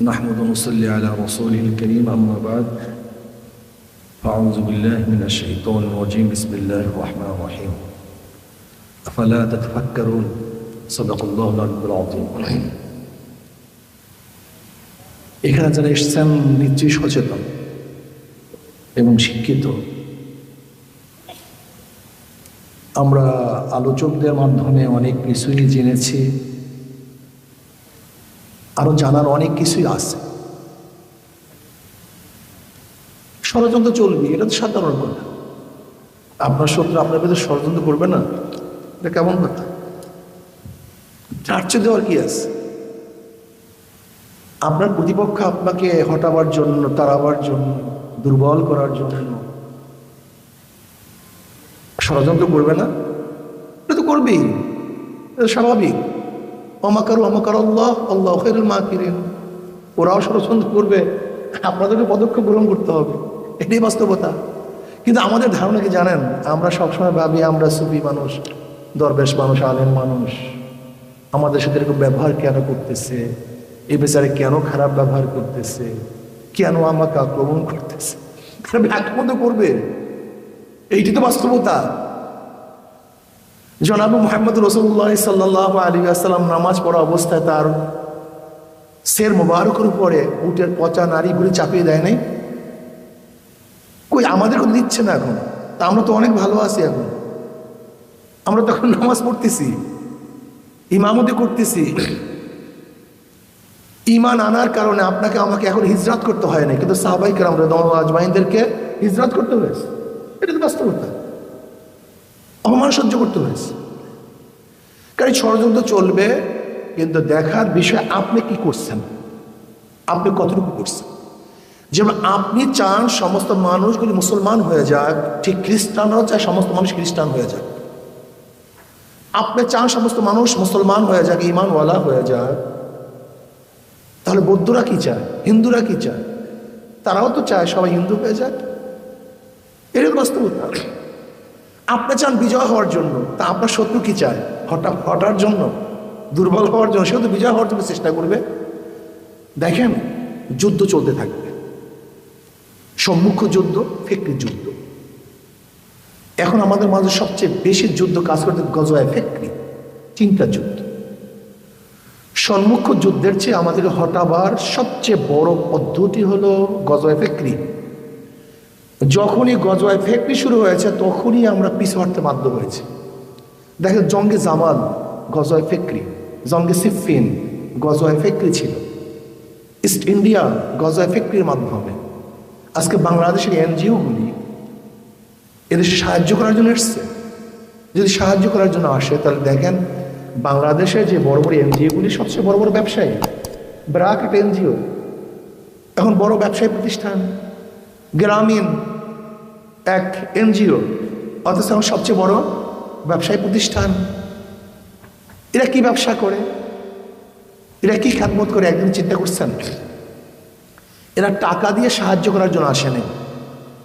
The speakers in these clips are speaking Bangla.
نحمد ونصلي على رسوله الكريم أما بعد فأعوذ بالله من الشيطان الرجيم بسم الله الرحمن الرحيم أفلا تتفكرون صدق الله العلي العظيم এখানে যারা এসেছেন নিশ্চয়ই সচেতন এবং শিক্ষিত আমরা আলোচকদের মাধ্যমে অনেক কিছুই জেনেছি আরও জানার অনেক কিছুই আছে। ষড়যন্ত্র চলবে, এটা তো সাধারণ কথা। আপনার শত্রু আপনার ভেতরে ষড়যন্ত্র করবে না, এটা কেমন কথা? চার্চে দেওয়ার কি আছে? আপনার প্রতিপক্ষ আপনাকে হটাবার জন্য, তাড়াবার জন্য, দুর্বল করার জন্য ষড়যন্ত্র করবে না? এটা তো করবেই, এটা স্বাভাবিক। অমাকার অমাকার আল্লাহ আল্লাহ খেরুল মা কিরেন ওরাও ষড়যন্ত্র করবে। আপনাদেরকে পদক্ষেপ গ্রহণ করতে হবে। এটাই বাস্তবতা। কিন্তু আমাদের ধারণা কি জানেন? আমরা সবসময় ভাবি, আমরা সুফি মানুষ, দরবেশ মানুষ, আলেম মানুষ। আমাদের সাথে এরকম ব্যবহার কেন করতেছে? এ বেচারে কেন খারাপ ব্যবহার করতেছে? কেন আমাকে আক্রমণ করতেছে? আক্রমণ তো করবে। এইটি তো বাস্তবতা। জনাব মোহাম্মদ রসুল্লাহ সাল্লাহ আলী আসসালাম নামাজ পড়া অবস্থায় তার শের মোবারকের উপরে উটের পচা নারী চাপিয়ে দেয় নাই। কই, আমাদের কোনো দিচ্ছে না এখন? তা আমরা তো অনেক ভালো আছি এখন। আমরা তখন নামাজ পড়তেছি, ইমামতি করতেছি। ইমান আনার কারণে আপনাকে, আমাকে এখন হিজরাত করতে হয় না কিন্তু সাহবাই কেরাম রেদম আজমাইনদেরকে হিজরাত করতে হয়েছে। এটা তো বাস্তবতা। অপমান সহ্য করতে হয়েছে। কারণ ষড়যন্ত্র চলবে, কিন্তু দেখার বিষয় আপনি কি করছেন? আপনি কতটুকু করছেন? যেমন আপনি চান সমস্ত মানুষগুলি মুসলমান হয়ে যাক, ঠিক খ্রিস্টানরাও চায় সমস্ত মানুষ খ্রিস্টান হয়ে যাক। আপনি চান সমস্ত মানুষ মুসলমান হয়ে যাক, ইমানওয়ালা হয়ে যাক। তাহলে বৌদ্ধরা কি চায়? হিন্দুরা কি চায়? তারাও তো চায় সবাই হিন্দু হয়ে যাক। এর বাস্তবতা। আপনি চান বিজয় হওয়ার জন্য, তা আপনার শত্রু কি চায়? হঠাৎ হটার জন্য? দুর্বল হওয়ার জন্য, সেও তো বিজয় হওয়ার জন্য চেষ্টা করবে। দেখেন, যুদ্ধ চলতে থাকবে। সম্মুখ যুদ্ধ, ফেকরি যুদ্ধ। এখন আমাদের মাঝে সবচেয়ে বেশি যুদ্ধ কাজ করতে গজওয়ায় ফেকরি, চিন্তা যুদ্ধ। সম্মুখ যুদ্ধের চেয়ে আমাদেরকে হটাবার সবচেয়ে বড় পদ্ধতি হলো গজওয়ায় ফেকরি। যখনই গজওয়ায় ফেকরি শুরু হয়েছে, তখনই আমরা পিছু হাঁটতে বাধ্য হয়েছি। দেখেন, জঙ্গে জামাল, গজওয়ায় ফেকরি। জঙ্গে সিফিন গজওয়ায় ফেকরি ছিল। ইস্ট ইন্ডিয়া, গজওয়ায় ফেকরির মাধ্যমে। আজকে বাংলাদেশের এনজিওগুলি এদের সাহায্য করার জন্য এসছে। যদি সাহায্য করার জন্য আসে, তাহলে দেখেন, বাংলাদেশের যে বড় বড় এনজিওগুলি সবচেয়ে বড় বড় ব্যবসায়ী। ব্রাক এনজিও। এখন বড় ব্যবসায়ী প্রতিষ্ঠান, গ্রামীণ এক এনজিও, অথচ আমার সবচেয়ে বড় ব্যবসায়ী প্রতিষ্ঠান। এরা কি ব্যবসা করে? এরা কি খ্যাতমত করে? একদিন চিন্তা করছেন? এরা টাকা দিয়ে সাহায্য করার জন্য আসেনি।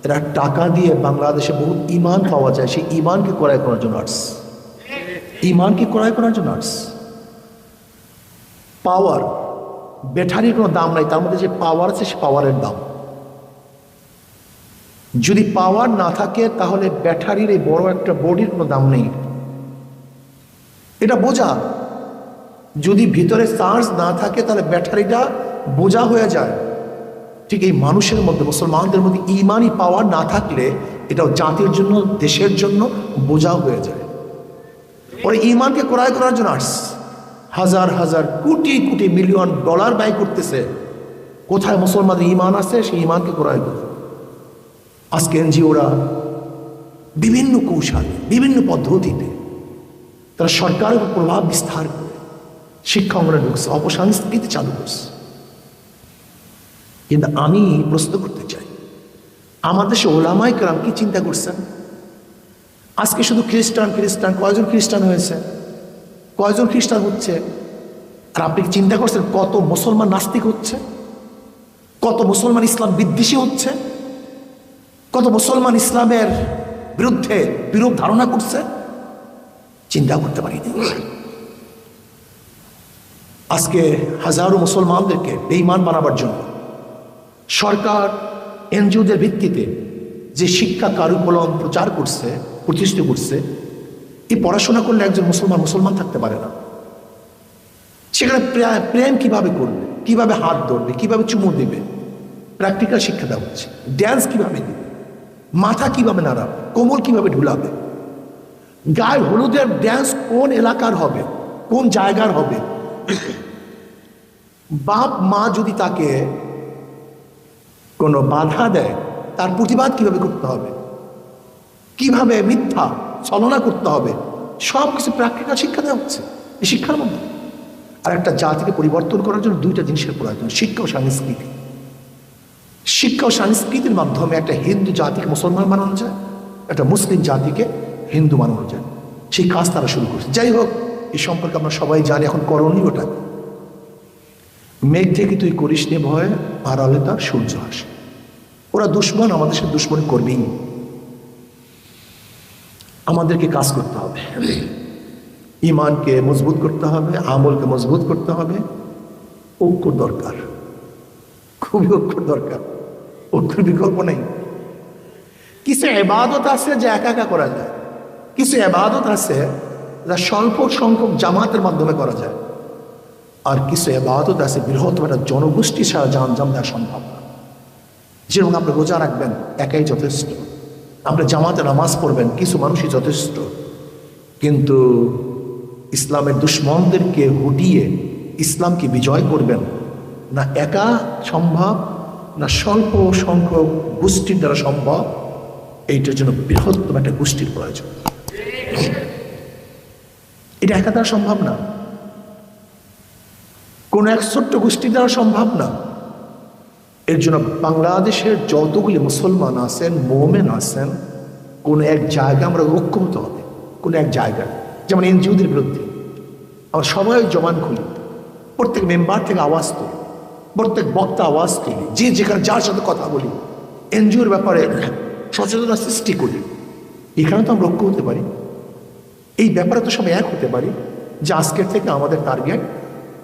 এরা টাকা দিয়ে বাংলাদেশে বহু ইমান পাওয়া যায়। সেই ইমানকে ক্রয় করার জন্য আর্টস ইমানকে ক্রয় করার জন্য আর্টস পাওয়ার ব্যাটারির কোনো দাম নাই। তার মধ্যে যে পাওয়ার আছে, সে পাওয়ারের দাম। যদি পাওয়ার না থাকে, তাহলে ব্যাটারির এই বড় একটা বডির কোনো দাম নেই। এটা বোঝা। যদি ভিতরে চার্জ না থাকে, তাহলে ব্যাটারিটা বোঝা হয়ে যায়। ঠিক এই মানুষের মধ্যে, মুসলমানদের মধ্যে ইমানই পাওয়ার না থাকলে, এটাও জাতির জন্য, দেশের জন্য বোঝা হয়ে যায়। ওরা ইমানকে ক্রয় করার জন্য আস হাজার হাজার, কোটি কোটি মিলিয়ন ডলার ব্যয় করতেছে। কোথায় মুসলমানদের ইমান আছে, সেই ইমানকে ক্রয় করে আজকে এনজিওরা বিভিন্ন কৌশল, বিভিন্ন পদ্ধতিতে তারা সরকারের প্রভাব বিস্তার করে শিক্ষা অঙ্গনে ঢুকছে, অপসংস্কৃতি চালু করছে। কিন্তু আমি প্রশ্ন করতে চাই, আমাদের দেশে ওলামাই ক্রাম কি চিন্তা করছেন? আজকে শুধু খ্রিস্টান খ্রিস্টান, কয়জন খ্রিস্টান হয়েছে? কয়জন খ্রিস্টান হচ্ছে? আর আপনি চিন্তা করছেন কত মুসলমান নাস্তিক হচ্ছে? কত মুসলমান ইসলাম বিদ্বেষী হচ্ছে? কত মুসলমান ইসলামের বিরুদ্ধে বিরূপ ধারণা করছে? চিন্তা করতে পারিনি। আজকে হাজারো মুসলমানদেরকে বেইমান বানাবার জন্য সরকার, এনজিওদের ভিত্তিতে যে শিক্ষা কারুকলম প্রচার করছে, প্রতিষ্ঠিত করছে এই পড়াশোনা করলে একজন মুসলমান মুসলমান থাকতে পারে না। সেখানে প্রে- প্রেম কীভাবে করবে? কীভাবে হাত ধরবে? কীভাবে চুমু দিবে? প্র্যাকটিক্যাল শিক্ষা দেওয়া হচ্ছে। ড্যান্স কীভাবে দিবে? মাথা কীভাবে নাড়াবে? কোমল কীভাবে ঢুলাবে? গায়ে হলুদের ড্যান্স কোন এলাকার হবে? কোন জায়গার হবে? বাপ, মা যদি তাকে কোনো বাধা দেয়, তার প্রতিবাদ কীভাবে করতে হবে? কীভাবে মিথ্যা ছলনা করতে হবে? সব কিছু প্র্যাকটিক্যাল শিক্ষা দেওয়া হচ্ছে এই শিক্ষার মধ্যে। আর একটা জাতিকে পরিবর্তন করার জন্য দুইটা জিনিসের প্রয়োজন, শিক্ষা ও সংস্কৃতি। শিক্ষা ও সংস্কৃতির মাধ্যমে একটা হিন্দু জাতিকে মুসলমান বানানো যায়, একটা মুসলিম জাতিকে হিন্দু বানানো যায়। সেই কাজ তারা শুরু করছে। যাই হোক এই সম্পর্কে আমরা সবাই জানি, এখন করণীয়টা ওটা। মেঘ থেকে তুই করিস নে ভয় আড়ালে তার সূর্য আসে। ওরা দুশ্মন, আমাদের সাথে দুশ্মন করবেই। আমাদেরকে কাজ করতে হবে। ইমানকে মজবুত করতে হবে, আমলকে মজবুত করতে হবে। ঐক্য দরকার। খুবই ঐক্য দরকার। ঐক্যের বিকল্প নেই। কিছু এবাদত আছে যা একা একা করা যায়। কিছু এবাদত আছে যা স্বল্প সংখ্যক জামাতের মাধ্যমে করা যায়। আর কিছু এবাদত আছে বৃহত্তম একটা জনগোষ্ঠী ছাড়া যা আঞ্জাম দেওয়া সম্ভব না। যেরকম আপনি রোজা রাখবেন, একাই যথেষ্ট। আপনি জামাতে নামাজ পড়বেন, কিছু মানুষই যথেষ্ট। কিন্তু ইসলামের দুশ্মনদেরকে হুটিয়ে ইসলামকে বিজয় করবেন না একা সম্ভব না, স্বল্প সংখ্যক গোষ্ঠীর দ্বারা সম্ভব, এইটার জন্য বৃহত্তম একটা গোষ্ঠীর প্রয়োজন। এটা একা দ্বারা সম্ভব না। কোন এক ছোট্ট গোষ্ঠীর দ্বারা সম্ভব না। এর জন্য বাংলাদেশের যতগুলি মুসলমান আছেন, মোমেন আছেন, কোন এক জায়গায় আমরা ঐক্য হতে হবে, কোন এক জায়গায়। যেমন এনজিওদের বিরুদ্ধে। আমরা সবাই জমান খুলি। প্রত্যেক মেম্বার থেকে আওয়াজ তুলি। প্রত্যেক বক্তা আওয়াজ তুলি, যে যেখানে যার সাথে কথা বলি। এনজিওর ব্যাপারে সচেতনতা সৃষ্টি করি। এখানে তো আমরা ঐক্য হতে পারি। এই ব্যাপারে তো সবাই এক হতে পারি যে আজকের থেকে আমাদের টার্গেট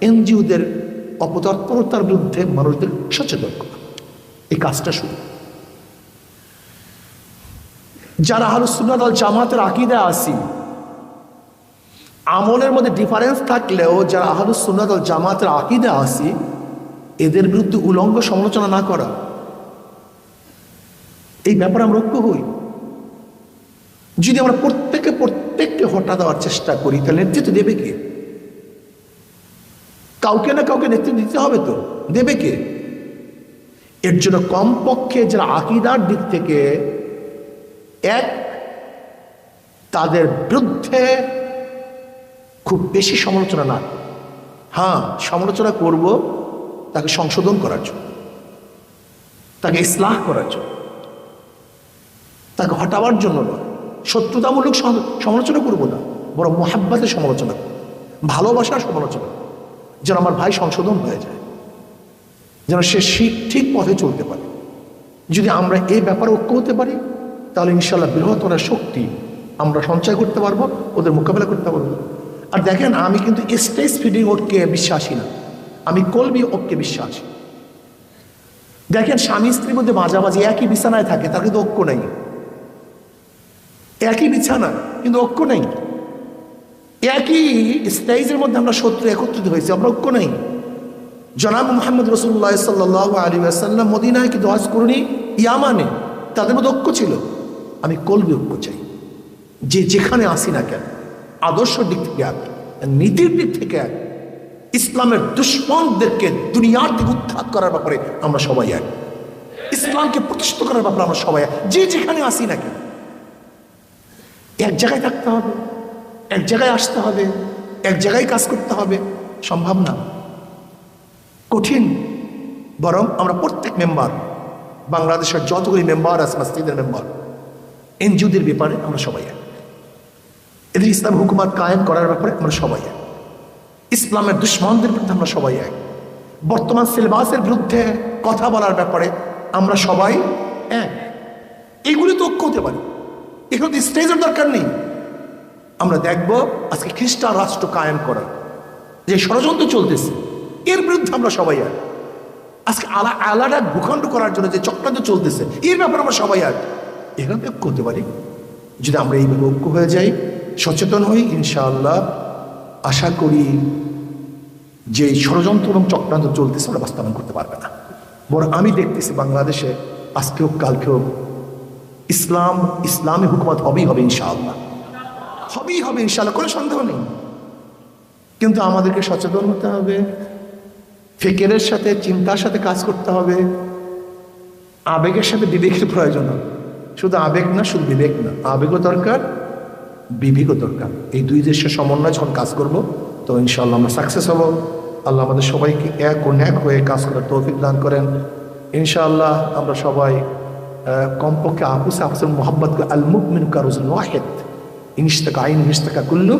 এনজিওদের অপতৎপরতার বিরুদ্ধে মানুষদের সচেতন করা। এই কাজটা শুরু। যারা আহলুসুন্নাত আল জামাতের আকিদা আসি আমলের মধ্যে ডিফারেন্স থাকলেও যারা আহলুসুন্নাত আল জামাতের আকিদা আসি এদের বিরুদ্ধে উলঙ্গ সমালোচনা না করা। এই ব্যাপারে আমরা ঐক্য হই। যদি আমরা প্রত্যেকে প্রত্যেককে হটা দেওয়ার চেষ্টা করি, তাহলে নেতৃত্ব দেবে কে? কাউকে না কাউকে নেতৃত্ব দিতে হবে তো। দেবে কে? এর জন্য কমপক্ষে যারা আকিদার দিক থেকে এক, তাদের বিরুদ্ধে খুব বেশি সমালোচনা না। হ্যাঁ সমালোচনা করব তাকে সংশোধন করার জন্য, তাকে ইসলাহ করার জন্য, তাকে হটাবার জন্য নয়। শত্রুতামূলক সমালোচনা করব না বড় মোহাব্বাতের সমালোচনা করব, ভালোবাসার সমালোচনা যেন আমার ভাই সংশোধন হয়ে যায়, যেন সে ঠিক পথে চলতে পারে। যদি আমরা এই ব্যাপারে ঐক্য হতে পারি, তাহলে ইনশাল্লাহ বৃহত্তর শক্তি আমরা সঞ্চয় করতে পারব, ওদের মোকাবেলা করতে পারব। আর দেখেন, আমি কিন্তু স্টেজ ফিডিং ওটকে বিশ্বাসী না। আমি কলবি ওকে বিশ্বাসী। দেখেন, স্বামী স্ত্রীর মধ্যে মাঝামাঝি একই বিছানায় থাকে, তার কিন্তু ঐক্য নেই। একই বিছানা, কিন্তু ঐক্য নেই। একই স্টেজের মধ্যে আমরা শত্রু একত্রিত হয়েছি, আমরা ঐক্য নেই। জনাব মোহাম্মদ রসুল্লাহ সাল্লাহ আলী আসাল্লাম মদিনায় কিন্তু হজ করুনি, ইয়ামানে। তাদের মধ্যে ঐক্য ছিল। আমি কলবি ঐক্য চাই। যে যেখানে আসি না কেন আদর্শ দিক থেকে এক, নীতির দিক থেকে এক ইসলামের দুশ্মনদেরকে দুনিয়ার থেকে উৎখাত করার ব্যাপারে আমরা সবাই এক। ইসলামকে প্রতিষ্ঠিত করার ব্যাপারে আমরা সবাই এক। যে যেখানে আসি না কেন? এক জায়গায় থাকতে হবে, এক জায়গায় আসতে হবে, এক জায়গায় কাজ করতে হবে, সম্ভব না। কঠিন। বরং আমরা প্রত্যেক মেম্বার, বাংলাদেশের যতগুলি মেম্বার আছে, মসজিদের মেম্বার, এনজিওদের ব্যাপারে আমরা সবাই এক। এদের ইসলাম হুকুমাত কায়েম করার ব্যাপারে আমরা সবাই এক। ইসলামের দুশ্মনদের বিরুদ্ধে আমরা সবাই এক। বর্তমান সিলেবাসের বিরুদ্ধে কথা বলার ব্যাপারে আমরা সবাই এক। এইগুলি তো ঐক্য হতে পারি। এখানে তো স্টেজের দরকার নেই। আমরা দেখব আজকে খ্রিস্টান রাষ্ট্র কায়েম করা যে ষড়যন্ত্র চলতেছে, এর বিরুদ্ধে আমরা সবাই আর আজকে আলা, আলাদা ভূখণ্ড করার জন্য যে চক্রান্ত চলতেছে, এর ব্যাপারে আমরা সবাই আর এখানে ঐক্য হতে পারি। যদি আমরা এইভাবে ঐক্য হয়ে যাই, সচেতন হই, ইনশাআল্লাহ আশা করি যে ষড়যন্ত্র এবং চক্রান্ত চলতেছে আমরা বাস্তবায়ন করতে পারবে না। বরং আমি দেখতেছি বাংলাদেশে আজকেও কালকেও ইসলাম, ইসলামী হুকুমত হবেই হবে ইনশাআল্লাহ। হবেই হবে ইনশাআল্লাহ, কোনো সন্দেহ নেই। কিন্তু আমাদেরকে সচেতন হতে হবে, ফিকেরের সাথে, চিন্তার সাথে কাজ করতে হবে। আবেগের সাথে বিবেকের প্রয়োজন হবে। শুধু আবেগ না, শুধু বিবেক না, আবেগও দরকার বিবেকও দরকার। এই দুই দেশের সমন্বয় যখন কাজ করব, তো ইনশাআল্লাহ আমরা সাকসেস হব। আল্লাহ আমাদের সবাইকে এক ও ন্যাক হয়ে কাজ করার তৌফিক দান করেন। ইনশাআল্লাহ আমরা সবাই কমপক্ষে আপুস আপুসের মোহাম্মদ আল মুকমিন কারুজ ওয়াহেদ। ইনিস্তাকা আইন ইস্তাকা কুল্লু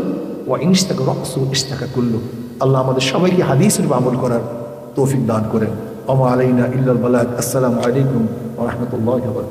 ও ইনিস্তাকা রকসু ইস্তাকা কুল্লু। আল্লাহ আমাদের সবাইকে হাদিসের আমল করার তৌফিক দান করেন। ওমা আলাইনা ইল্লাল বালাদ আসসালামু আলাইকুম ওয়া রাহমাতুল্লাহি ওয়া বারাকাতুহু।